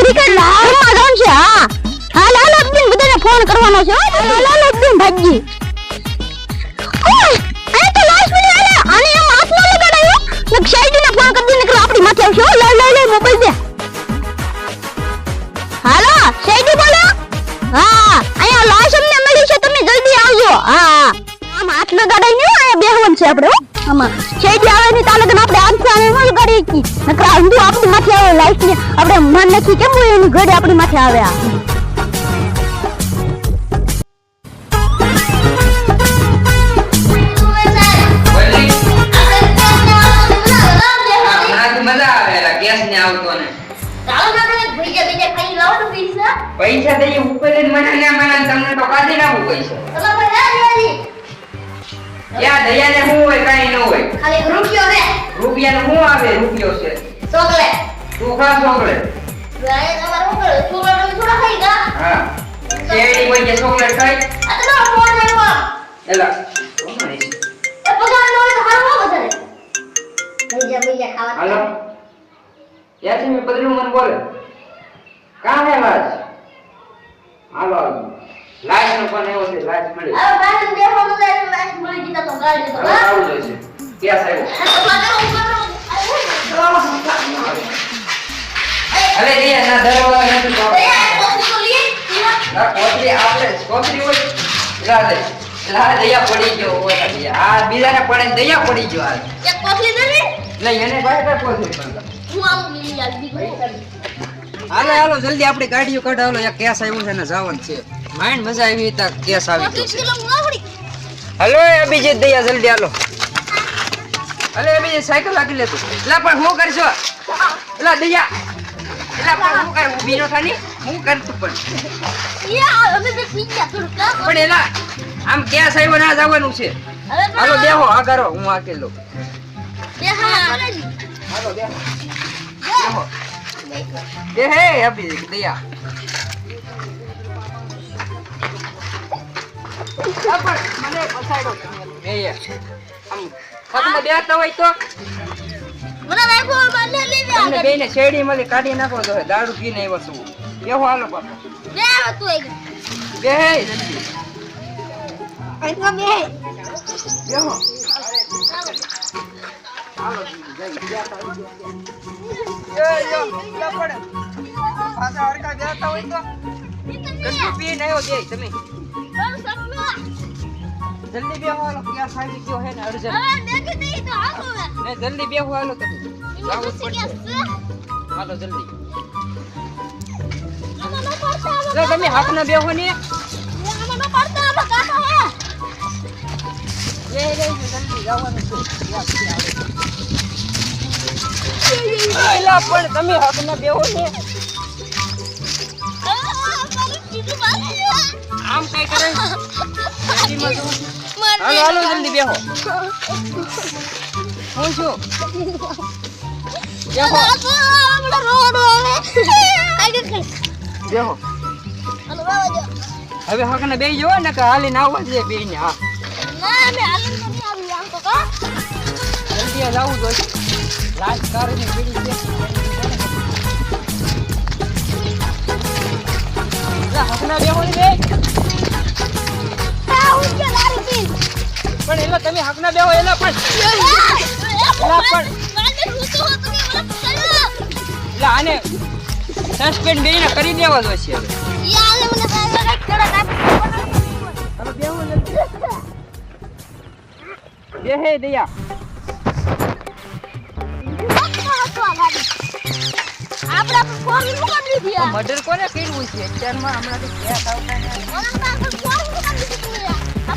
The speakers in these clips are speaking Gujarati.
ક્રિકેટ છે, હા. હાલ હાલ બધાને ફોન કરવાનો છે. હાલ હાલ અબ્દુલ ભાગજી. આ તો last minute આલે. આને એમ ફોન કરી દે નકર આપણી માથે આવશે લઈ મોબાઈલ દે. હાલો શાયદી બોલો. હા, અહીંયા લાશ મળી છે, તમે જલ્દી આવજો. હા આમ હાથ લગાડાઈ ને અહીંયા બેહવાનું છે આપણે. આમાં. શેડી આવે ની તાલે આપણે હાથ આને ન લગાડી કી નકર અંધુ આપણી માથે આવે લાઈફ ને. આપણે મન નથી કેમ હોય એની આપણી માથે આવે આ? બોલી હા હમણાંથી મજા આવે એલા ગેસ ને આવતો ને. પૈસા. દઈએ ઉપર જ મને ને મને તમને તો કાઢી નાખું પૈસા. ન હોય રૂપિયા નું શું આવે? રૂપિયો છે. તું ખા ચોકલેટ. હા. શેરડી કોઈ કે ચોકલેટ ખાય એલા. કોણ છે? હાલો ત્યાંથી મેં બદલું મને બોલે? કામ હે લાજ હાલો. લાજ નો પણ એવો છે લાજ મળી હવે આવું જોઈશે ક્યાં સાહેબ અલે દે ના દરવાજા નથી ના કોથળી આપણે કોથળી હોય લા દે લા દયા પડી ગયો હોય આ બીજાને પડે ને દયા પડી ગયો આ એટલે એને પાસે કઈ કોથળી પણ હાલો હાલો જલ્દી આપણી ગાડીઓ કાઢો. હાલો એક કેસ આવ્યું છે ને જવાનું છે. માઇન્ડ મજા આવી તા કેસ આવી ગયો છે. હલો અભિજીત દયા જલ્દી હાલો. અલે બે સાયકલ લાગી લેતું એટલે પણ હું કરશો એટલે દયા એટલે પણ હું કર? ઊભી નો થાની? હું કરતું પણ. પણ એલા આમ ક્યાં સાહેબ ના જવાનું છે? હાલો દેહો આ કરો હું આકેલો. હાલો બેહો. બેહો. એ હે અભિજીત દયા આ પણ મને. એ એ. આમ પગમાં બેસતા હોય તો? બેને શેડીમાંથી કાઢી નાખો તો દારૂ પીને આવ્યો છું. બેહો હાલો બાપા બે હે જલ્દી બેહો હાલો જલ્દી, જઈ, બેસતા હોય તો. એ, જો, ઊંઘલા પાછા હરખા બેસતા હોય તો. કશું પીને આવ્યો બે તમે. જલ્દી બેહો હાલો ક્યાં સાડી ગયો હે ને અર્જન્ટ ને જલ્દી બેહો હાલો તમે. જાવું પડશે હાલો જલ્દી. લે તમે હાથના બેહો ને. એ રે જલ્દી જવાનું છે. યાર પણ તમે હાથના બેહો ને. આમ કઈ કરે. હાલો હાલો જલ્દી બેહો. હું છું બેહો બેહો. હવે હકને બેહી જવો ને કે હાલીને આવવા દે બેયને હા. જલ્દી આ જાવું જોઈએ રાજકારણની પીડી છે હકના બેહો ને બે પણ એલા તમે હકના દેવો એલા પણ. એટલે આને સસ્પેન્ડ બેયને કરી દેવા જોઈશે હવે. હવે હે દયા. મર્ડર કોને કર્યું છે? અત્યારમાં હમણાં ને તો હજી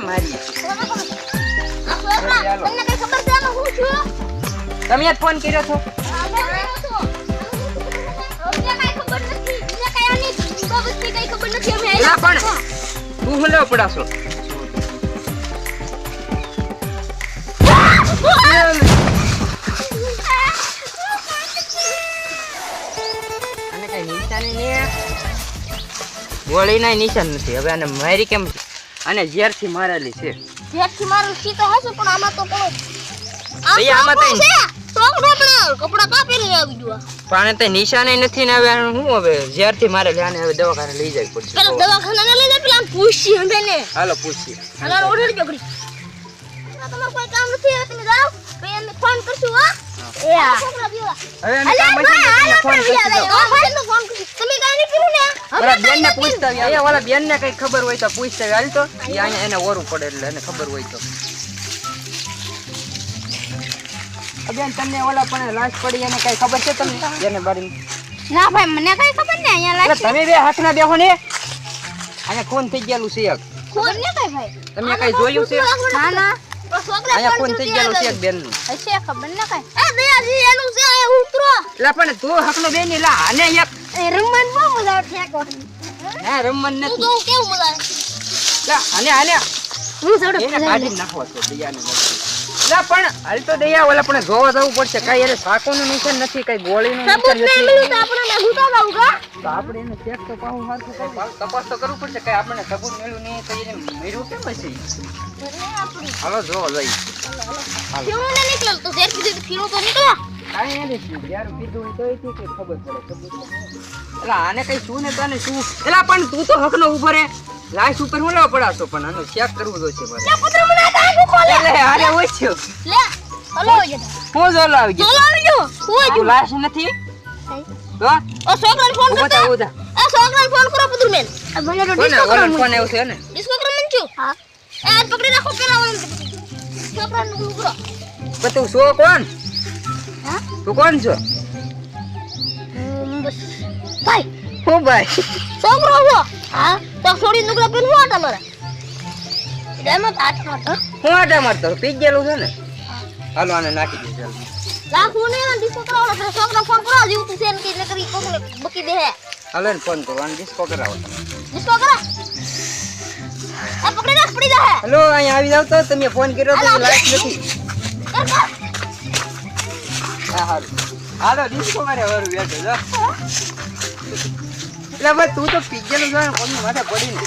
મારી તમે ફોન કર્યો છો ના પણ તું હું પડાશો નહીં ગોળીના નિશાન નથી. હવે આને મારી કેમ અને ઝેરથી મારેલી છે. જેટથી મારું સી તો હશે પણ આમાં તો ભઈ, આમાં તો- છોકરો પણ કપડા કાપીને આવી ગયો. પણ તે નિશાને નથી ને હવે હું શું હવે ઝેરથી મારેલી આને હવે દવાખાને લઈ જાય પડશે પેલા દવાખાને લઈ જાય પેલા પૂછી હંધે ને હાલો પૂછી હાલો ઓઢી ગયો ઘડી. તમારું કોઈ કામ નથી હવે તમે જાઓ. પછી અમે ફોન કરશું હા? એ હા હવે એને કામ હશે તો તમે ફોન કરજો ફોન કરશું. તમે કાઈ નહીં ને? ઓલા બેન ને પૂછતા આવી. અહીંયા બેન ને કઈ ખબર હોય તો પૂછતા હાલ તો. ઈ અહીંયા એને ઓરું પડે એટલે એને ખબર હોય તો. બેન તમને ઓલા પણ લાશ પડી એને કઈ ખબર છે તમને? એને બારી ના ભાઈ મને કઈ ખબર ને અહીંયા એટલે તમે બે હાથ ના બેહો ને. અહીંયા ખૂન થઈ ગયેલું છે એક. ખબર ને કઈ ભાઈ. તમે કઈ જોયું છે? ના ના. અહીંયા ફોન થઈ ગયેલું છે એક બેનનું હશે ખબર ન કઈ. એ દયાજી એનું છે એ ઉતરો. એટલે પણ તું હકલો બેનની લા અને એક. રમન બહુ મજા ઠેકો. ના રમવાનું તું નથી. તો કેવું મજા લા અને આને હું થોડો એને કાઢી નાખો છો દયાને લા પણ હાલ તો દયા ઓલા પણ જોવા જવું પડશે. કઈ એને સાકોનું નિશાન નથી કઈ ગોળીનું નિશાન નથી. તો આપણે કા તો એને ચેક તો પાછું હાથું તપાસ તો કરવું પડશે કઈ આપણને સબૂત મળ્યું નહીં તો એને મળ્યું કેમ હશે? હાલો જો લઈ. હાલો. કેવું ને નીકળ્યો? તો ઝેર કીધું તો ફીરો તો નીકળો કાંઈ એને. જ્યારે કીધું તો તોય કે ખબર પડે સબૂત એલા આને કઈ શું ને તને શું? એલા પણ તું તો હકનો ઊભો રે લાશ ઉપર હું લેવા પડાશો પણ આનો ચેક કરવું છે મારે. લે પુત્ર મને આ કાંગો ખોલે. એટલે આને ઓછ્યો લે હલો જે હું જોલો આવી ગયો આવી હું તું લાશ નથી? તો ઓ છોકરાને ફોન કરતા? થા, એ છોકરાને ફોન કરો પુત્ર મેન આ તો ડિસ્કો કરો ફોન આવ્યો છે ને? ડિસ્કો કરો મન છું? હા. એ આજ પકડી રાખો પેલા ઓલો છોકરાને ઊભું કરો. પણ તું છો કોણ? હા? તું કોણ છો? ભાઈ. હું ભાઈ? છોકરો છો? હા. તો છોડી નુકડા પેલું શું તમારે હું આટા મારતો? પી ગયેલું છે ને? હાલો આને નાખી દે જલ્દી હું નહીં ડિસ્કો કરાવો તો છોકરા ફોન કરો જીવ તું સેન કે નકરી કોકને બકી દે હાલો એને ફોન કરો આને ડિસ્કો કરાવો. તમે. ડિસ્કો કરા આ પકડી રાખ પડી જા હે. હાલો અહીંયા આવી જાવ તો તમે ફોન કર્યો તો લાઈટ નથી. કર કર. હા હારું હાલો ડિસ્કો મારે વરું બેઠો જો. એટલે ભાઈ તું તો પી ગયેલું છે ને કોની માથે પડીને.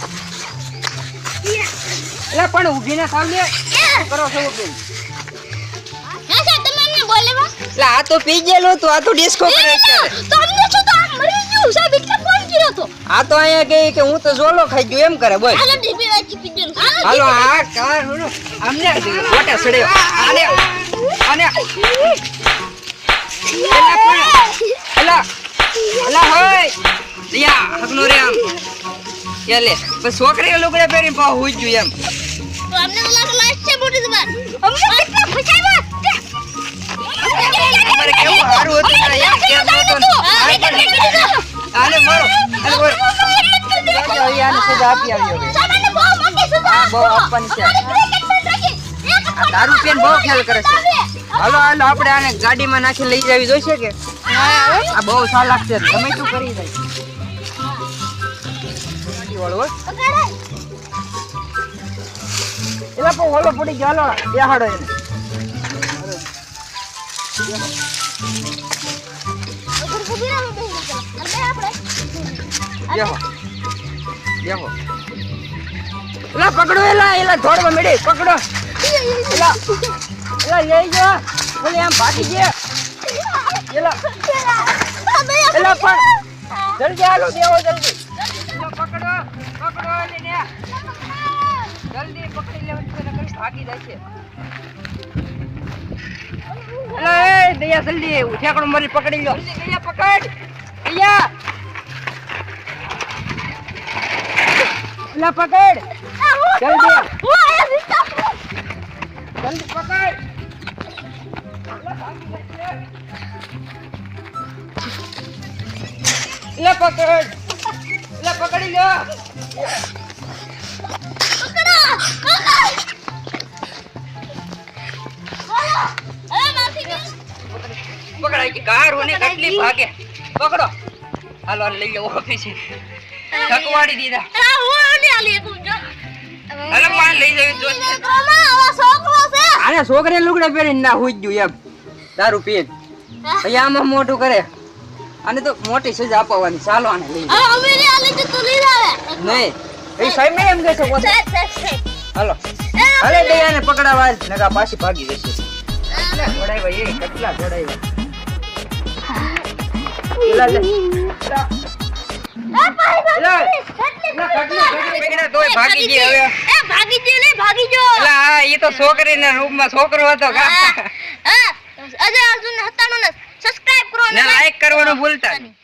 એટલે પણ ઊભીને લે. કરો છો મને એટલે આ તો પી ગયેલું હતું આ તો ડિસ્કો કરે છે. તો અમને શું તો આ મરી ગયું? સાહેબ એટલે ફોન કર્યો તો. આ તો અહીંયા કહે કે હું તો ઝોલો ખાઈ ગયો એમ કરે બોલ. હાલો ડીપી વાંચી પીજેલું હાલો આ કાર હુનો અમને ગોટા સડે આને આને એલા પણ એલા એલા હોય. યા હકનો રે આમ. એલે પણ છોકરી લુગડા પહેરી પા હોય ગયું એમ. તો અમને તો લાગે લાસ્ટ છે મોટી જબાન અમને અમારે કેવું હારું હતું? ને એમ કેમ નહોતું? ને. આ આને મારો આને મારો આને સજા આપી આવ્યો. બહુ આપવાની છે. આ દારૂ પીને બહુ ખ્યાલ કરે છે. હાલો હાલો આપણે આને ગાડીમાં નાખી લઈ જવી જોઈશે કે? આ બહુ સાલ લાગશે તમે શું કરી જાય. ગાડી વાળો હો. પણ ઓલો પડી ગયો. હાલો બેહાડો એને. એલા પકડો એલા એલા ધોડવા મેળે પકડો એલા એલા લઈ જો ઓલે આમ ભાગી ગયા એલા એલા પણ જલ્દી હાલો દેવો જલ્દી પકડો લેવાની છે ભાગી જાય એલા એ દયા જલ્દી ઠેકડો મારી પકડી લો. દયા પકડ. દયા. લા પકડ. જલ્દી. જલ્દી પકડ. લે પકડ. લે. પકડી લો પકડાય કે કાર હોને કેટલી ભાગે. પકડો. હાલો લઈ લો ઓફિસે. થકવાડી દીધા આ હું આને આલી એકું જો. હાલો પાન લઈ જવી જો મામા આવા છોકરો છે. આને છોકરે લુગડા પહેરીને ના હુઈ ગયું એમ. દારૂ પીએ. અહીંયા આમાં મોટું કરે. અને તો મોટી સજા આપવાની ચાલો આને લઈ અમે ને આલી તો તું લઈ આવે નહીં. એ સાહેબ એમ કહે છે પોતે. છે છે છે હાલો. હાલે દયાને પકડાવા નગા પાછી ભાગી જશે. કેટલા ઘોડાવ્યા ભાઈ કેટલા કટલા છોકરીના રૂપમાં છોકરો હતો અજય અર્જુન હતાનો ને સબસ્ક્રાઇબ કરો ને લાઈક કરવાનું ભૂલતા નહીં.